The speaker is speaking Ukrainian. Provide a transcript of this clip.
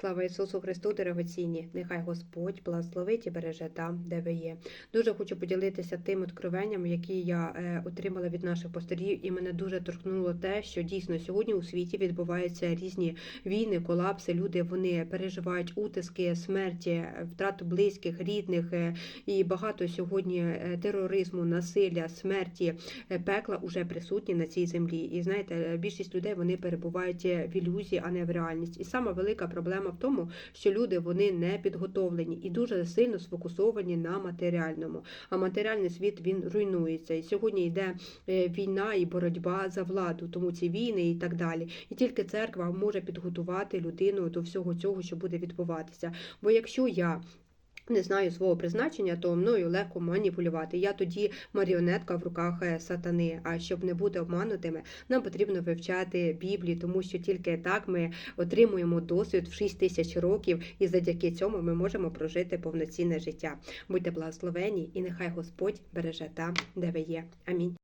Слава Ісусу Христу, дорогоцінні! Нехай Господь благословить і береже там, де ви є. Дуже хочу поділитися тим откровенням, які я е, отримала від наших пасторів, і мене дуже торкнуло те, що дійсно сьогодні у світі відбуваються різні війни, колапси. Люди вони переживають утиски, смерті, втрату близьких, рідних е, і багато сьогодні е, тероризму, насилля, смерті, пекла уже присутні на цій землі. І знаєте, більшість людей вони перебувають в ілюзії, а не в реальність. І сама велика проблема в тому, що люди вони не підготовлені і дуже сильно сфокусовані на матеріальному. А матеріальний світ він руйнується. І сьогодні йде е, війна і боротьба за владу, тому ці війни і так далі. І тільки церква може підготувати людину до всього цього, що буде відбуватися. Бо якщо я не знаю свого призначення, то мною легко маніпулювати. Я тоді маріонетка в руках е, сатани. А щоб не бути обманутими, нам потрібно вивчати Біблію, тому що тільки так ми отримуємо досвід в 6 тисяч років, і завдяки цьому ми можемо прожити повноцінне життя. Будьте благословені, і нехай Господь береже там, де ви є. Амінь.